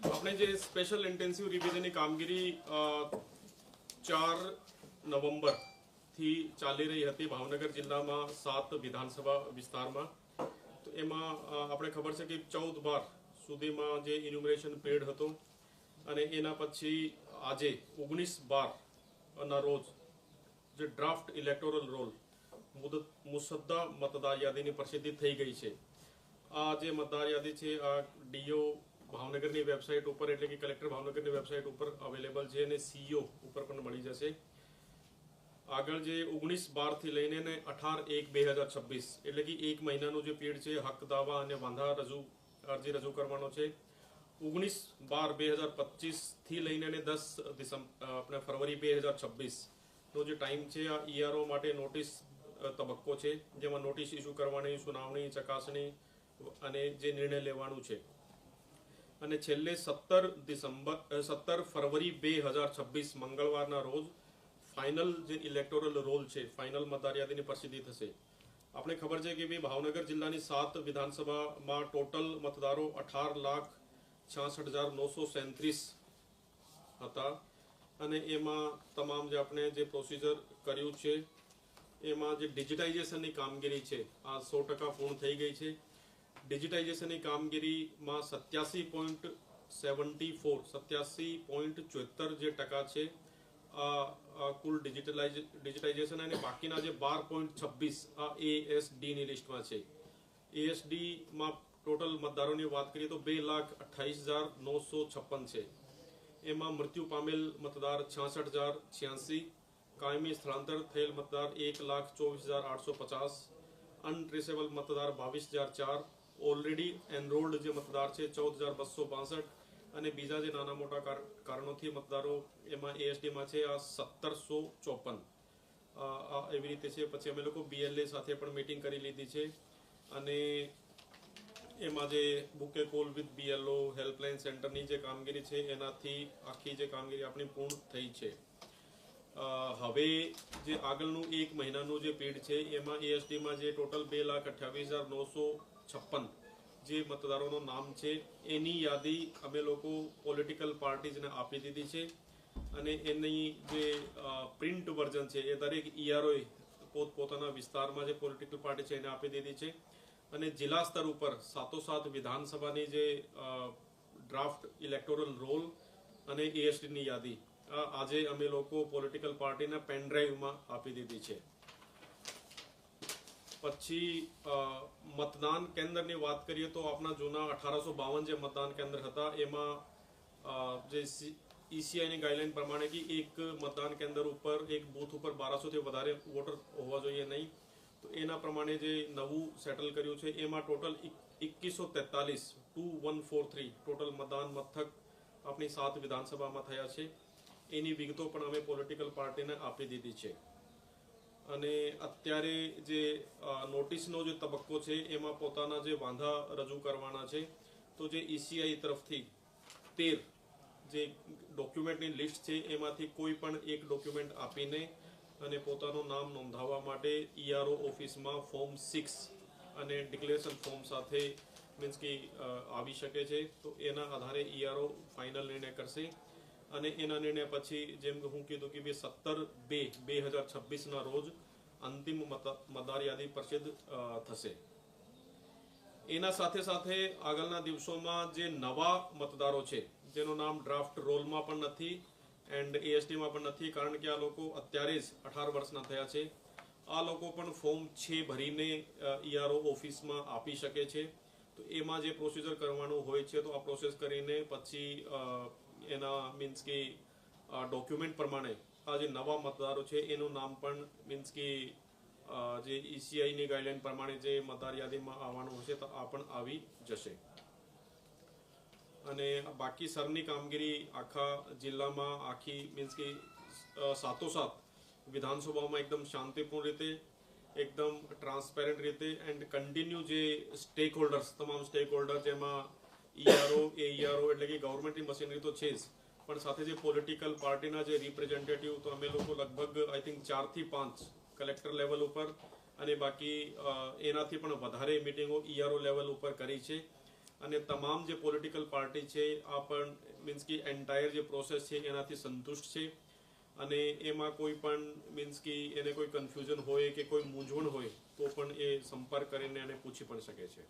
આપણે જે special intensive રિવિઝનની કામગીરી ચાર નવેમ્બરથી ચાલી રહી હતી ભાવનગર જિલ્લામાં સાત વિધાનસભા વિસ્તારમાં. તો એમાં આપણે ખબર છે કે ચૌદ બાર સુધીમાં જે ઇન્યુમરેશન પીરિયડ હતો અને એના પછી આજે ઓગણીસ બારના રોજ જે ડ્રાફ્ટ ઇલેક્ટોરલ રોલ મુદત મુસદ્દા મતદાર યાદીની પ્રસિદ્ધિ થઈ ગઈ છે. આ જે મતદાર યાદી છે, આ ડીઓ ભાવનગરની વેબસાઇટ ઉપર, એટલે કે કલેક્ટર ભાવનગરની વેબસાઇટ ઉપર અવેલેબલ છે અને સીઓ ઉપર પણ મળી જશે. આગળ જે ઓગણીસ બારથી લઈને ને અઢાર એક બે હજાર છવ્વીસ, એટલે કે એક મહિનાનો જે પીરિયડ છે, હક, દાવા અને વાંધા રજૂ, અરજી રજૂ કરવાનો છે. ઓગણીસ બાર બે હજાર પચીસથી લઈને અને દસ ડિસેમ્બર આપણે ફરવરી બે હજાર છવ્વીસનો જે ટાઈમ છે, આ ઈઆરઓ માટે નોટિસ તબક્કો છે, જેમાં નોટિસ ઇસ્યુ કરવાની, સુનાવણી, ચકાસણી અને જે નિર્ણય લેવાનું છે. અને છેલ્લે સત્તર ડિસેમ્બર સત્તર ફરવરી બે હજાર છવ્વીસ મંગળવારના રોજ ફાઇનલ જે ઇલેક્ટોરલ રોલ છે, ફાઇનલ મતદારયાદીની પ્રસિદ્ધિ થશે. આપણે ખબર છે કે ભાઈ ભાવનગર જિલ્લાની સાત વિધાનસભામાં ટોટલ મતદારો અઢાર લાખ છાસઠ હજાર નવસો સેંત્રીસ હતા. અને એમાં તમામ જે આપણે જે પ્રોસિજર કર્યું છે, એમાં જે ડિજિટાઇઝેશનની કામગીરી છે, આ સો ટકા પૂર્ણ થઈ ગઈ છે. ડિજિટાઇઝેશનની કામગીરીમાં સત્યાસી પોઈન્ટ સેવન્ટી ફોર, સત્યાસી પોઈન્ટ ચોહત્તર જે ટકા છે કુલ ડિજિટલાઇઝ, ડિજિટાઇઝેશન અને બાકીના જે બાર પોઈન્ટ છવ્વીસ, આ એએસડીની લિસ્ટમાં છે. એએસડીમાં ટોટલ મતદારોની વાત કરીએ તો બે લાખ અઠ્ઠાવીસ હજાર નવસો છપ્પન છે. એમાં મૃત્યુ પામેલ મતદાર છાસઠ હજાર છ્યાસી, કાયમી સ્થળાંતર થયેલ મતદાર એક લાખ ચોવીસ હજાર આઠસો પચાસ, અનટ્રેસેબલ મતદાર બાવીસ હજાર ચાર ઓલરેડી એનરોલ્ડ જે મતદાર છે, ચૌદ હજાર બસો બાસઠ અને બીજા જે નાના મોટા કાર- કારણોથી મતદારો એમાં એએસડીમાં છે, આ સત્તરસો ચોપન. એવી રીતે છે. પછી અમે લોકો બીએલએ સાથે પણ મીટિંગ કરી લીધી છે. અને એમાં જે book a call with BLO helpline સેન્ટરની જે કામગીરી છે, એનાથી આખી જે કામગીરી આપણી પૂર્ણ થઈ છે. હવે જે આગળનું એક મહિનાનું જે પીડ છે, એમાં એએસડીમાં જે ટોટલ બે લાખ અઠ્યાવીસ હજાર નવસો છપ્પન. જે મતદારોનું નામ છે, એની યાદી અમે લોકો પોલિટિકલ પાર્ટીઝને આપી દીધી છે. અને એની જે પ્રિન્ટ વર્ઝન છે, એ દરેક ઈઆરઓએ પોતપોતાના વિસ્તારમાં જે પોલિટિકલ પાર્ટી છે, એને આપી દીધી છે. અને જિલ્લા સ્તર ઉપર સાતોસાત વિધાનસભાની જે ડ્રાફ્ટ ઇલેક્ટોરલ રોલ અને એએસટીની યાદી આજે અમે લોકો પોલિટિકલ પાર્ટીના પેનડ્રાઈવમાં આપી દીધી છે. પછી મતદાન કેન્દ્રની વાત કરીએ તો આપણા જૂના અઠારસો બાવન જે મતદાન કેન્દ્ર હતા, એમાં જે ઈસીઆઈની ગાઈડલાઈન પ્રમાણે કે એક મતદાન કેન્દ્ર ઉપર, એક બૂથ ઉપર બારસોથી વધારે વોટર હોવા જોઈએ નહીં. તો એના પ્રમાણે જે નવું સેટલ કર્યું છે, એમાં ટોટલ એકવીસો તેતાલીસ, two one four three total મતદાન મથક આપણી સાત વિધાનસભામાં થયા છે. એની વિગતો પણ અમે પોલિટિકલ પાર્ટીને આપી દીધી છે. અને અત્યારે જે નોટિસનો જે તબક્કો છે, એમાં પોતાના જે વાંધા રજૂ કરવાના છે, તો જે ઈસીઆઈ તરફથી તેર જે ડોક્યુમેન્ટની લિસ્ટ છે, એમાંથી કોઈ પણ એક ડોક્યુમેન્ટ આપીને અને પોતાનું નામ નોંધાવવા માટે ઈઆરઓ ઓફિસમાં ફોર્મ સિક્સ અને ડિક્લેરેશન ફોર્મ સાથે મીન્સ કે આવી શકે છે, તો એના આધારે ઈઆરઓ ફાઇનલ નિર્ણય કરશે. અને એના નિર્ણય પછી જેમ કે હું કીધું કે બે સત્તર બે બે હજાર છવ્વીસના રોજ અંતિમ મત- મતદાર યાદી પ્રસિદ્ધ થશે. એના સાથે સાથે આગળના દિવસોમાં જે નવા મતદારો છે, જેનું નામ ડ્રાફ્ટ રોલમાં પણ નથી એન્ડ એએસટીમાં પણ નથી, કારણ કે આ લોકો અત્યારે જ અઢાર વર્ષના થયા છે. આ લોકો પણ ફોર્મ છે ભરીને ઈઆરઓ ઓફિસમાં આપી શકે છે. તો એમાં જે પ્રોસીજર કરવાનું હોય છે, તો આ પ્રોસેસ કરીને પછી એના મીન્સ કે ડોક્યુમેન્ટ પ્રમાણે આ જે નવા મતદારો છે, એનું નામ પણ મીન્સ કે જે ઈસીઆઈની ગાઈડલાઈન પ્રમાણે જે મતદાર યાદીમાં આવવાનું હશે, તો આ પણ આવી જશે. અને બાકી સરની કામગીરી આખા જિલ્લામાં આખી મીન્સ કે સાતોસાત વિધાનસભામાં એકદમ શાંતિપૂર્ણ રીતે, એકદમ ટ્રાન્સપેરન્ટ રીતે એન્ડ કન્ટિન્યુ જે સ્ટેક હોલ્ડર્સ તમામ સ્ટેક હોલ્ડર જેમાં ઈઆરઓ એઈઆરઓ એટલે કે ગવર્મેન્ટની મશીનરી તો છે જ. પણ સાથે જે પોલિટિકલ પાર્ટીના જે રિપ્રેઝેન્ટેટિવ તો અમે લોકો લગભગ આઈ થિંક ચારથી પાંચ કલેક્ટર લેવલ ઉપર અને બાકી એનાથી પણ વધારે મિટિંગો ઈઆરઓ લેવલ ઉપર કરી છે. અને તમામ જે પોલિટિકલ પાર્ટી છે, આ પણ મીન્સ કે એન્ટાયર જે પ્રોસેસ છે, એનાથી સંતુષ્ટ છે. અને એમાં કોઈ પણ મીન્સ કે એને કોઈ કન્ફ્યુઝન હોય કે કોઈ મૂંઝવણ હોય, તો પણ એ સંપર્ક કરીને એને પૂછી પણ શકે છે.